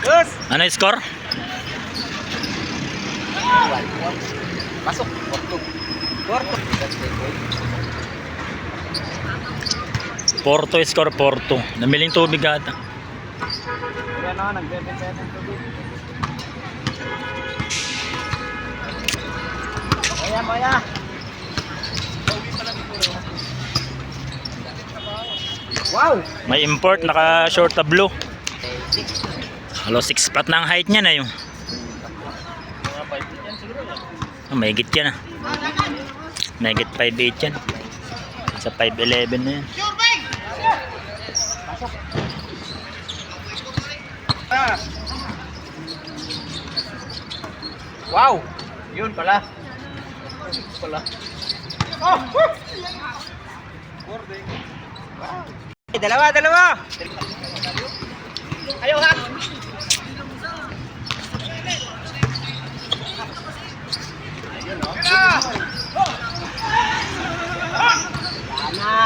Dos. Ano yung score? Pasok. Porto. Porto. Porto score Porto. Namiling tubig ata. Yan na, nagbebenta ng tubig. Maya, maya. Wow! May import, naka short na blue. Halo 6 flat na ang height niya na yung. Mga 5 yan siguro lang. Oh, may higit yan ah. May higit 5'8 yan. Sa 5'11 na yan. Ah. Wow! Yun pala. Pala. Oh! Wow. Dalawa, dalawa! Ayaw ha!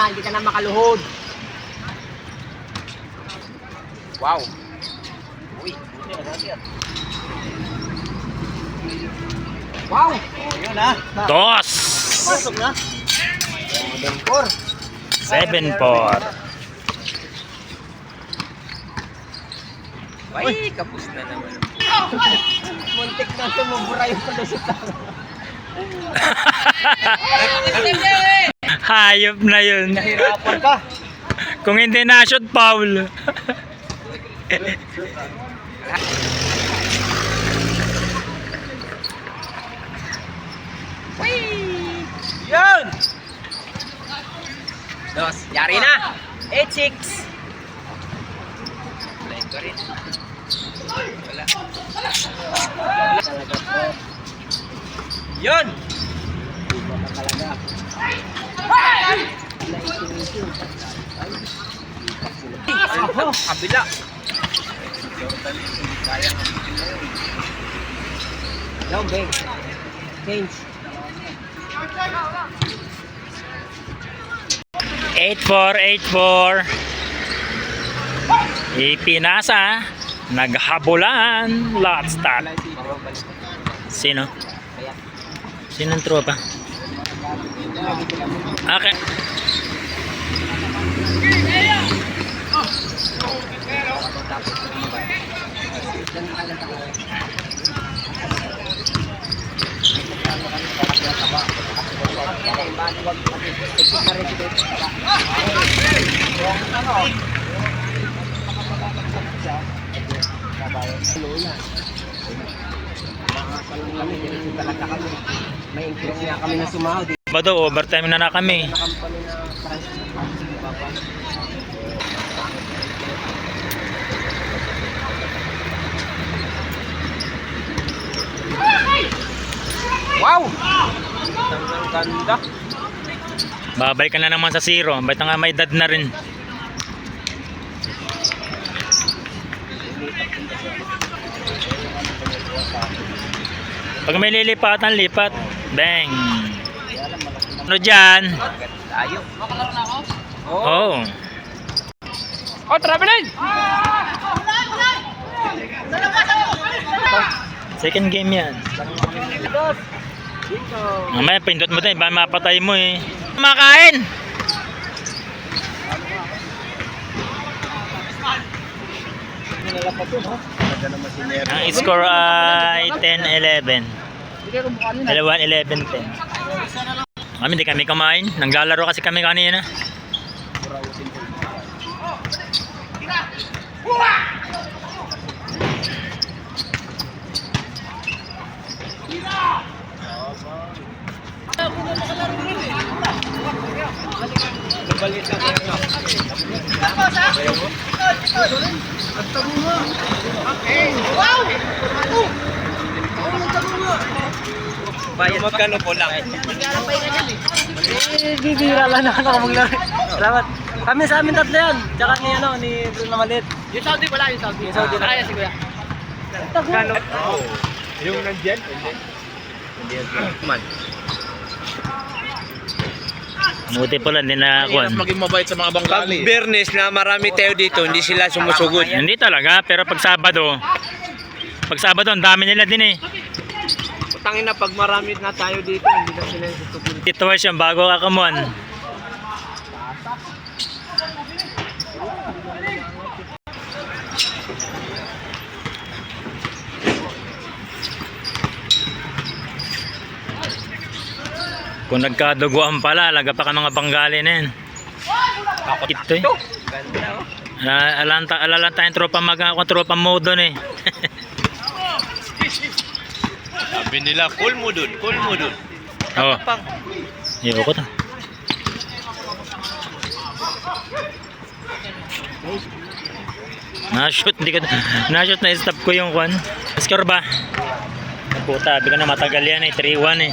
Hindi ka na makaluhod. Wow. Uy. Wow! Oh, yun ha. Dos! Pasok na. Modern core. 7 por. Ay, kapos na naman. Muntik na sumubura yung palusot Hayop na yun. Nahirapan ka. Kung hindi na shoot foul. Yun! Dos, yari na. 8-6. Wala ito rin. Wala. Po. Yun! Kabila. No, babe. Change. 8-4, 8-4. Ipinasa. Naghabulan. Lot start. Sino? Sinong tropa? Okay. May increase nga kami na sumahod. Ba daw, overtime na na kami. Wow! Ang ganda. Babalik ka na naman sa zero. Ba't nga may dad na rin? Pag may lilipatan, lipat. Bang! Ano dyan? Tayo. Oo. Oh. Oh, traveling! Second game yan. Mamaya pindot mo tayo, baka mapatay mo eh. Makain! Ang score ay 10-11. 11-11-10. Kami hindi kami kumain. Naglalaro kasi kami kanina. Bayad magkano po lang? Eh, bibira lang naman ako maglaro. Salamat. Kami sa amin tatlo yan. Tsaka ni, ano, ni Bruno Malit. Yung Saudi wala, yung Saudi. Yung Saudi na. Kaya si Kuya. Kano? Yung nandyan? Hindi. Hindi yan. Man. Buti pala, hindi na Mahirap kuhan. maging mabait sa mga Pag banggali. Bernes na marami tayo dito, hindi sila sumusugod. Hindi talaga, pero pag Sabado, pag Sabado, ang dami nila din eh. Tangin na pag marami na tayo dito, hindi na sila susugod. Dito siya, bago ka kamuan. Kung nagkaduguan pala, laga pa ka mga banggali na yan. Ito eh. Ganda oh. Ala- Alanta, alalan tayong tropa mag tropa mo doon eh. Sabi nila, cool mo dun, cool mo dun. oh, Pang, iyo ko to. Na-shoot, hindi ko, na-shoot na stop ko yung kwan. Score ba? Puta, sabi ko na matagal yan eh, 3-1 eh.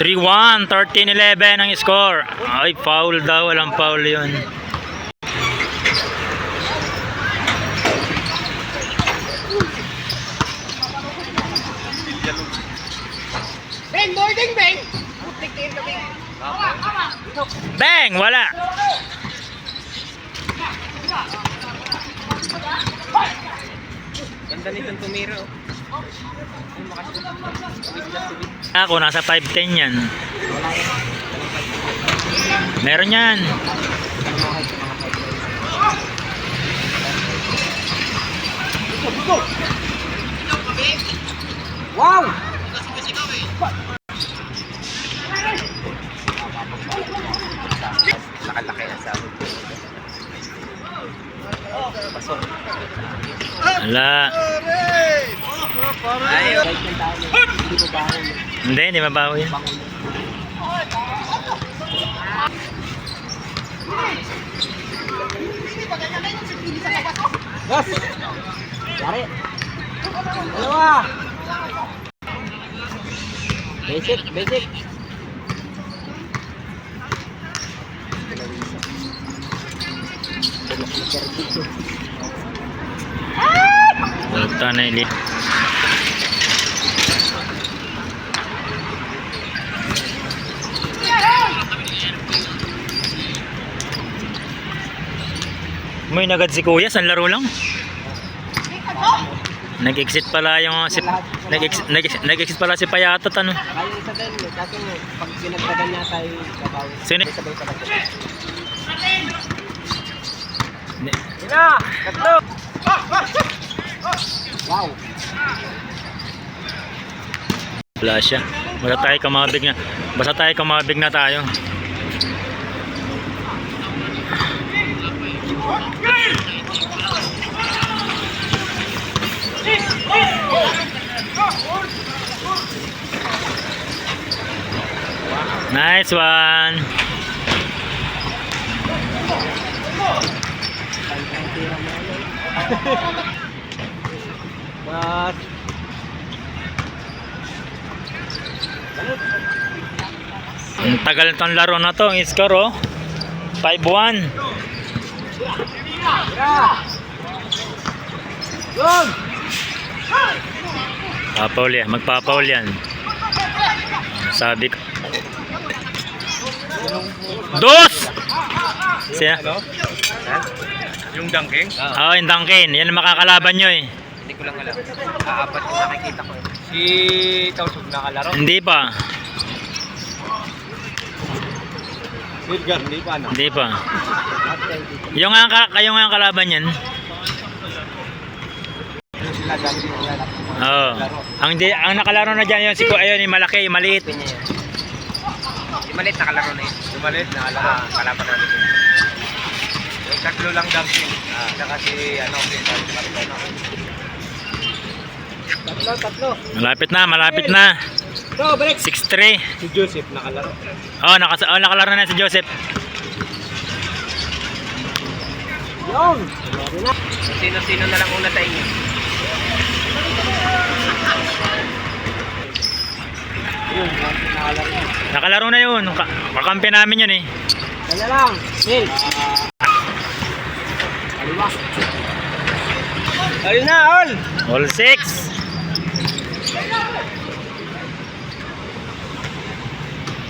Three one, 13-11 ang score. Ay, foul daw, walang foul yun. Bang! Wala! ganda nitong tumiro. Ako, nasa 5'10 yan. Meron yan. Wow! Nakalaki na sa akin. Wala. Ayaw. Mabawi yan. Yes! Yari. Dalawa. Basic, basic. Puta na ili. May nagad si Kuya, san laro lang? Nag-exit pala yung si nag-exit, nag-exit, nag-exit pala si Payatot ano. Kaya isa din, eh, pag pinagdagan niya tayo babawi. Sino? Ina! Tatlo! Wow! Wala siya. Basta tayo kamabig na. Basta tayo kamabig na tayo. Nice one. But, Ang tagal itong laro na to. Ang score oh. 5-1. yun! Papaul yan. Magpapaul yan. Sabi ko. Dos! Siya? Yung dunking? Oo, oh, yung Duncan. Yan ang makakalaban nyo eh. Hindi ko lang alam. Aapat ko nakikita ko. Si Tausog nakalaro. Hindi pa. Edgar, hindi pa ano. Hindi pa. Yung nga, ka- kayo nga ang kalaban yan. Na. Oo. Ang, di, ang nakalaro na dyan yun, si Ku- ayun, yung malaki, yung maliit. Yung maliit nakalaro na yun. Yung maliit nakalaro. Kalaban natin yun. Yung tatlo lang dunking. Ah, saka si ano, si Marcano. Tatlo, tatlo. Malapit na, malapit na. Go, balik! 6-3. Si Joseph nakalaro. Oh, nakas oh, nakalaro na si Joseph. Yung! Sino-sino na lang una sa inyo? Nakalaro. Nakalaro na yun. Ka- Kakampi namin yun eh. Kanya lang. Sil. Kaliwa. Ayun na, all. All six.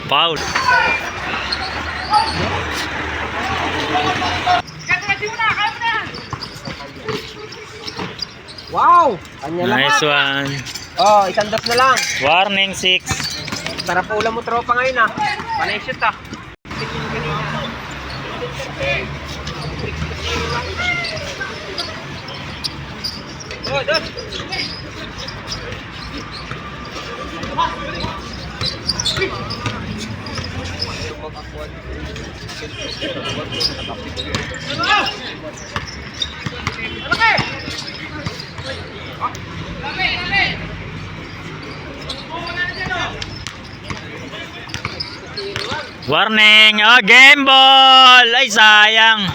Foul. Wow! Kanya. Nice one. Oh, isang das na lang. Warning six. Sarap ulam mo tropa ngayon ah. Panay shoot ah. Oh, dos. Warning. Oh, game ball. Ay, sayang.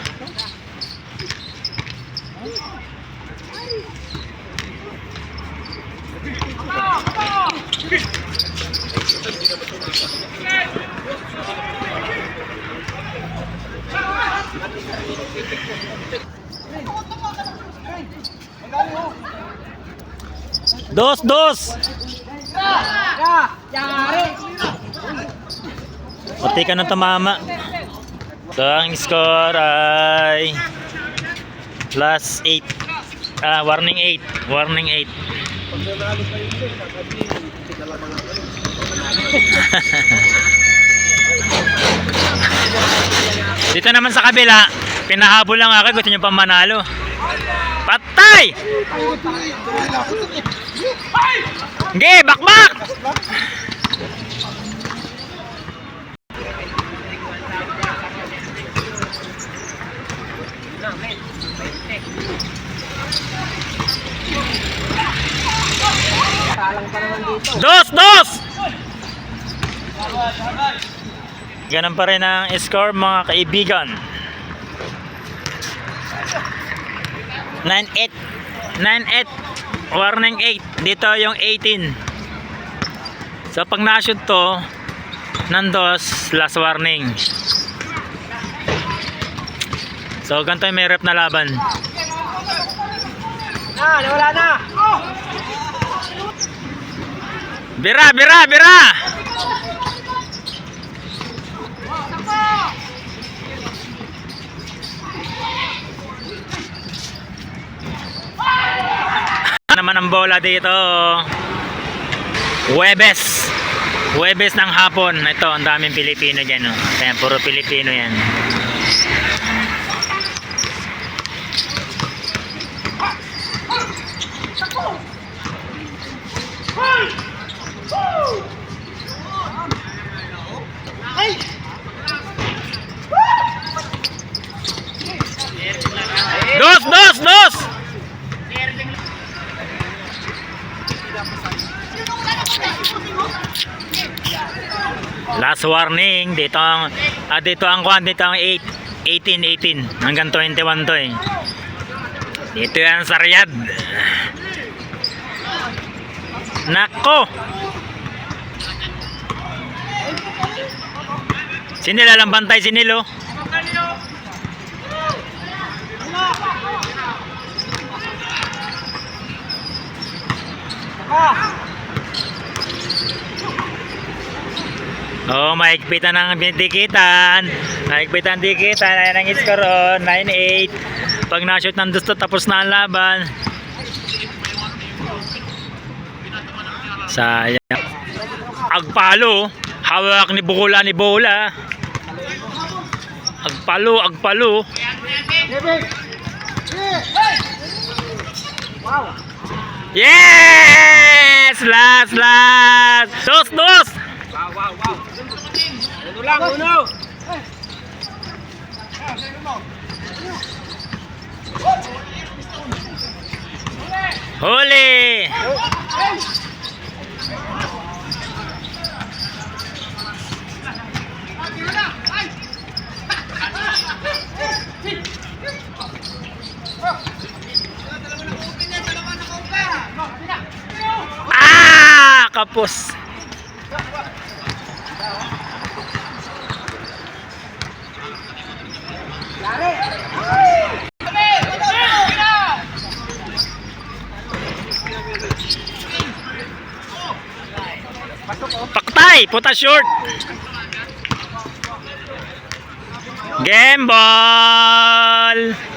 Dos, dos. Pati ka ng tamama. So, ang score ay plus 8. Ah, warning 8. Warning 8. Dito naman sa kabila, pinahabol lang ako. Gusto nyo pa manalo. Patay! Ge, bakbak! Dos, dos! Ganun pa rin ang score mga kaibigan. 9-8. 9-8. Warning 8. Dito yung 18. So pag na-shoot to, nandos, last warning. So ganito yung may rep na laban. Na, nawala na. Bira, bira, bira! Naman ang bola dito. Webes. Webes ng hapon. Ito, ang daming Pilipino dyan. Oh. Kaya puro Pilipino yan. Dos, dos, dos! Last warning, dito ang ah, dito ang kwan, dito ang 8 18 18 hanggang 21 to eh. Dito yan sa. Nako. Sinila lang bantay sinilo. Oh, maigpitan ang dikitan. Maigpitan dikitan. Ayan ang score oh, 9-8. Pag na-shoot ng gusto, tapos na ang laban. Sayang. Agpalo. Hawak ni Bukula ni Bola. Agpalo, agpalo. Yes! Last, last! Dos, dos! Wow, wow, wow. Uno lang, uno. Huli! Ah! Kapos! Hoy, puta short. Game ball.